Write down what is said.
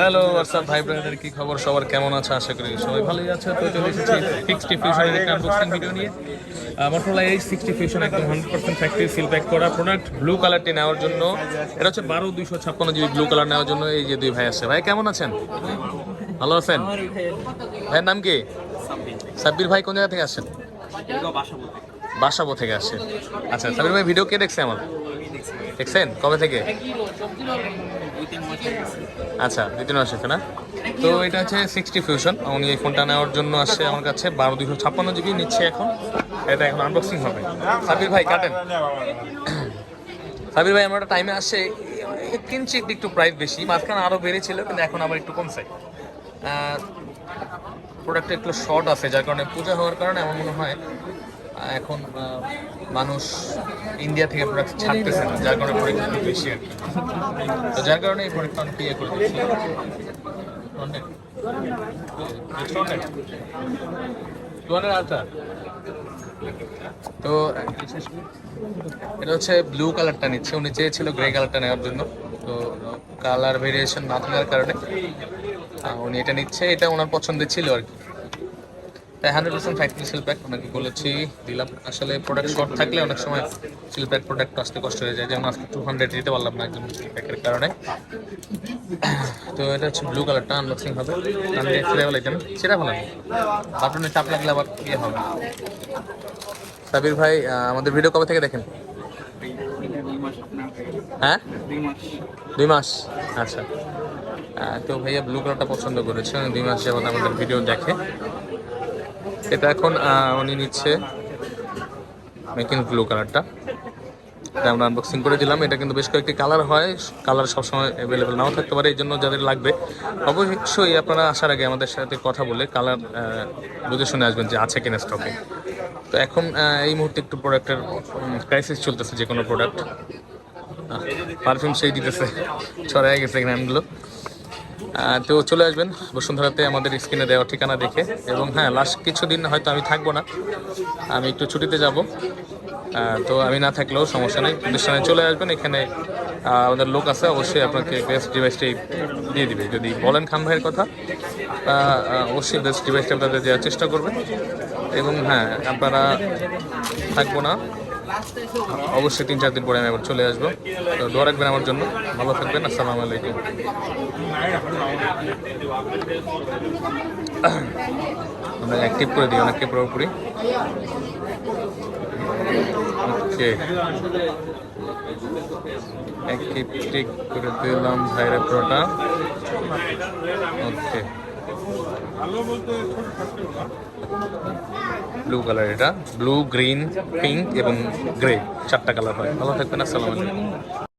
Hello WhatsApp ভাই brother কি খবর? সবার কেমন আছে? আশা করি সবাই ভালোই আছে। তো চলে এসেছি সিক্সটি ফিউশনের একটা আনবক্সিং ভিডিও নিয়ে। মোটরলা এই সিক্সটি ফিউশন একদম hundred percent factory seal pack করা প্রোডাক্ট ব্লু কালারটি নেওয়ার জন্য। এটা হচ্ছে বারো দুইশো ছাপ্পান্ন জিবি ব্লু কালার নেওয়ার জন্য। এই যে দুই ভাই আছে। ভাই কেমন আছেন? ভালো আছেন? ভাইয়ের নাম কি? সাব্বির ভাই কোন জায়গা থেকে আসছেন? বাসাবো থেকে। আসছে আচ্ছা সাবির ভাই ভিডিও কে দেখছে আমার? দেখছেন? কবে থেকে? আচ্ছা দুই তিন মাস না তো এটা হচ্ছে সিক্সটি ফিউশন উনি এই ফোনটা নেওয়ার জন্য আসছে আমার কাছে। বারো দুশো ছাপ্পান্ন জিবি নিচ্ছে এখন। এটা এখন আনবক্সিং হবে। সাবির ভাই, কাটেন। সাবির ভাই, আমরা টাইমে আসছে। কিঞ্চিত একটু প্রাইস বেশি। মাঝখানে আরও বেড়েছিল, কিন্তু এখন আবার একটু কমছে। প্রোডাক্টটা একটু শর্ট আছে, যার কারণে পূজা হওয়ার কারণে আমার মনে হয় এখন মানুষ ইন্ডিয়া থেকে প্রোডাক্ট ছাড়তেছে না, যার কারণে একটু বেশি আর কি। তো যার কারণে এই প্রোডাক্টটা অনেক ইয়ে করে দিচ্ছি। তো, এটা হচ্ছে ব্লু কালারটা নিচ্ছে। উনি চেয়েছিল গ্রে কালারটা নেওয়ার জন্য। তো কালার ভেরিয়েশন না থাকার কারণে উনি এটা নিচ্ছে। এটা ওনার পছন্দের ছিল আর কি। তাই hundred percent factory seal pack ওনাকে বলেছি, দিলাম। আসলে প্রোডাক্ট শর্ট থাকলে অনেক সময় সিল প্যাক প্রোডাক্ট আসতে কষ্ট হয়ে যায়, যেমন আজকে টু হান্ড্রেড দিতে পারলাম না একজন সিল প্যাকের কারণে। তো এটা হচ্ছে ব্লু কালারটা আনবক্সিং হবে। আমি ফ্লেভার লাইটেন সেটা ভালো বাটনে চাপ লাগলে আবার ইয়ে হবে। সাবির ভাই আমাদের ভিডিও কবে থেকে দেখেন? হ্যাঁ? দুই মাস। আচ্ছা। তো ভাইয়া ব্লু কালারটা পছন্দ করেছে, দুই মাস যাবত আমাদের ভিডিও দেখে। এটা এখন উনি নিচ্ছে মেকিং ব্লু কালারটা এটা আমরা আনবক্সিং করে দিলাম। এটা কিন্তু বেশ কয়েকটি কালার হয়। কালার সবসময় অ্যাভেলেবেল নাও থাকতে পারে এই জন্য যাদের লাগবে। অবশ্যই আপনারা আসার আগে আমাদের সাথে কথা বলে কালার বুঝে শুনে আসবেন যে আছে কিনা স্টকে তো এখন এই মুহূর্তে একটু প্রোডাক্টের ক্রাইসিস চলতেছে যে কোনো প্রোডাক্ট পারফিউম সেই দিতেছে। ছড়াই গেছে আহ, তো চলে আসবেন বসুন্ধরাতে আমাদের স্ক্রিনে দেওয়া ঠিকানা দেখে। এবং হ্যাঁ লাস্ট কিছুদিন হয়তো আমি থাকব না। আমি একটু ছুটিতে যাব। তো আমি না থাকলেও সমস্যা নেই। প্রতিষ্ঠানে চলে আসবেন। এখানে আমাদের লোক আছে। অবশ্যই আপনাকে বেস্ট ডিভাইসটি দিয়ে দিবে। যদি বলেন খান ভাইয়ের কথা অবশ্যই বেস্ট ডিভাইসটা আপনাদের দেওয়ার চেষ্টা করবেন। এবং হ্যাঁ আপনারা থাকব না। অবশ্যই তিন, চার দিন পরে আমি আবার চলে আসব। তো দোয়া রাখবেন আমার জন্য। ভালো থাকবেন। আসসালামু আলাইকুম। আমরা অ্যাক্টিভ করে দিই, অনেককে পুরোপুরি ওকে। করে দিলাম ভাইরা পুরোটা। ওকে। ব্লু কালার এটা। ব্লু গ্রিন পিঙ্ক এবং গ্রে চারটা কালার হয়। ভালো থাকবেন, আসসালামু আলাইকুম।